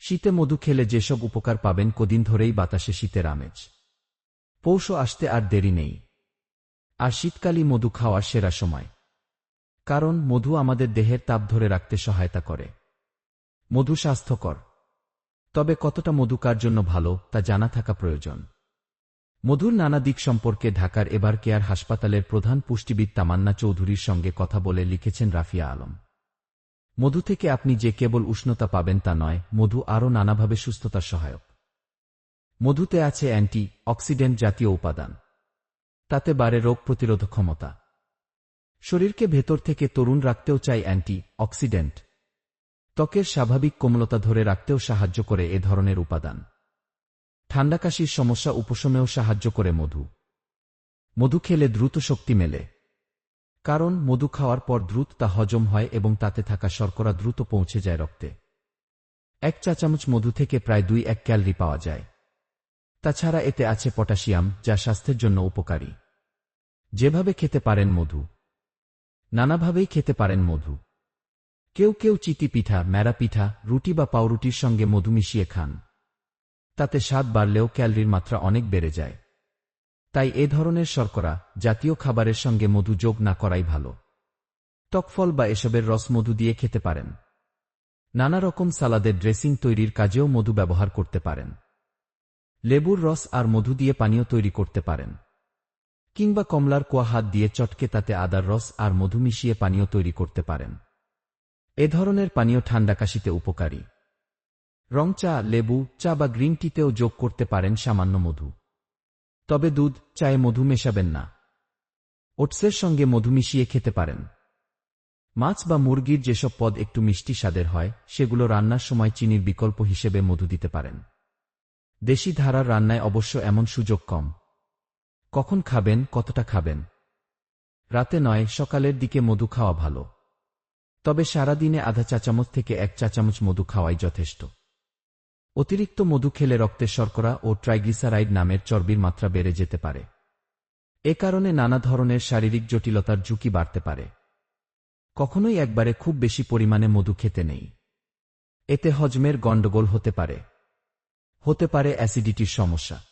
শীতে মধু খেলে যেসব উপকার পাবেন, কদিন ধরেই বাতাসে শীতের আমেজ। পৌষ আসতে আর দেরি নেই। আর শীতকালই মধু খাওয়ার সেরা সময়। কারণ মধু আমাদের দেহের তাপ ধরে রাখতে সহায়তা করে। মধু স্বাস্থ্যকর। তবে কতটা মধু কার জন্য ভালো, তা জানা থাকা প্রয়োজন। মধুর নানা দিক সম্পর্কে ঢাকার এবার কেয়ার হাসপাতালের প্রধান পুষ্টিবিদ তামান্না চৌধুরীর সঙ্গে কথা বলে লিখেছেন রাফিয়া আলম। মধু থেকে আপনি যে কেবল উষ্ণতা পাবেন তা নয়, মধু আরও নানাভাবে সুস্থতা সহায়ক। মধুতে আছে অ্যান্টি অক্সিডেন্ট জাতীয় উপাদান। তাতে বাড়ে রোগ প্রতিরোধ ক্ষমতা। শরীরকে ভেতর থেকে তরুণ রাখতেও চাই অ্যান্টি অক্সিডেন্ট ত্বকের স্বাভাবিক কোমলতা ধরে রাখতেও সাহায্য করে এ ধরনের উপাদান। ঠান্ডা কাশির সমস্যা উপশমেও সাহায্য করে মধু। মধু খেলে দ্রুত শক্তি মেলে। কারণ মধু খাওয়ার পর দ্রুত তা হজম হয় এবং তাতে থাকা শর্করা দ্রুত পৌঁছে যায় রক্তে। এক চা চামচ মধু থেকে প্রায় দুই এক ক্যালরি পাওয়া যায়। তাছাড়া এতে আছে পটাশিয়াম, যা স্বাস্থ্যের জন্য উপকারী। যেভাবে খেতে পারেন মধু। নানাভাবেই খেতে পারেন মধু। কেউ কেউ চিতি পিঠা, ম্যারা পিঠা, রুটি বা পাউরুটির সঙ্গে মধু মিশিয়ে খান। তাতে স্বাদ বাড়লেও ক্যালরির মাত্রা অনেক বেড়ে যায়। তাই এ ধরনের শর্করা জাতীয় খাবারের সঙ্গে মধু যোগ না করাই ভালো। টকফল বা এসবের রস মধু দিয়ে খেতে পারেন। নানা রকম সালাদের ড্রেসিং তৈরির কাজেও মধু ব্যবহার করতে পারেন। লেবুর রস আর মধু দিয়ে পানীয় তৈরি করতে পারেন। কিংবা কমলার কোয়া হাত দিয়ে চটকে তাতে আদার রস আর মধু মিশিয়ে পানীয় তৈরি করতে পারেন। এ ধরনের পানীয় ঠান্ডা কাশিতে উপকারী। রং চা, লেবু, চা বা গ্রিন টিতেও যোগ করতে পারেন সামান্য মধু। তবে দুধ চায়ে মধু মেশাবেন না। ওটসের সঙ্গে মধু মিশিয়ে খেতে পারেন। মাছ বা মুরগির যেসব পদ একটু মিষ্টি স্বাদের হয়, সেগুলো রান্নার সময় চিনির বিকল্প হিসেবে মধু দিতে পারেন। দেশি ধারার রান্নায় অবশ্য এমন সুযোগ কম। কখন খাবেন, কতটা খাবেন? রাতে নয়, সকালের দিকে মধু খাওয়া ভালো। তবে সারাদিনে আধা চা চামচ থেকে এক চা চামচ মধু খাওয়াই যথেষ্ট। অতিরিক্ত মধু খেলে রক্তে শর্করা ও ট্রাইগ্লিসারাইড নামের চর্বির মাত্রা বেড়ে যেতে পারে। এ কারণে নানা ধরনের শারীরিক জটিলতার ঝুঁকি বাড়তে পারে। কখনোই একবারে খুব বেশি পরিমাণে মধু খেতে নেই। এতে হজমের গণ্ডগোল হতে পারে। হতে পারে অ্যাসিডিটির সমস্যা।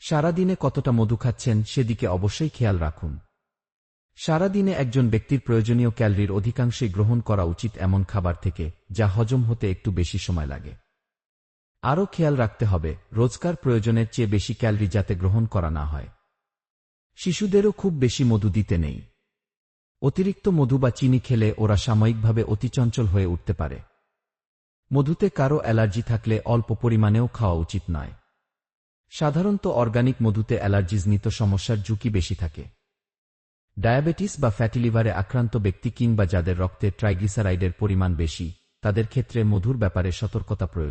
সারাদিনে কতটা মধু খাচ্ছেন সেদিকে অবশ্যই খেয়াল রাখুন। সারাদিনে একজন ব্যক্তির প্রয়োজনীয় ক্যালরির অধিকাংশই গ্রহণ করা উচিত এমন খাবার থেকে, যা হজম হতে একটু বেশি সময় লাগে। আরও খেয়াল রাখতে হবে, রোজকার প্রয়োজনের চেয়ে বেশি ক্যালরি যাতে গ্রহণ করা না হয়। শিশুদেরও খুব বেশি মধু দিতে নেই। অতিরিক্ত মধু বা চিনি খেলে ওরা সাময়িকভাবে অতিচঞ্চল হয়ে উঠতে পারে। মধুতে কারও অ্যালার্জি থাকলে অল্প পরিমাণেও খাওয়া উচিত নয়। সাধারণত অর্গানিক মধুতে অ্যালার্জিজনিত সমস্যার ঝুঁকি বেশি থাকে। ডায়াবেটিস বা ফ্যাটি লিভারে আক্রান্ত ব্যক্তি কিংবা যাদের রক্তে ট্রাইগ্লিসারাইডের পরিমাণ বেশি, তাদের ক্ষেত্রে মধুর ব্যাপারে সতর্কতা প্রয়োজন।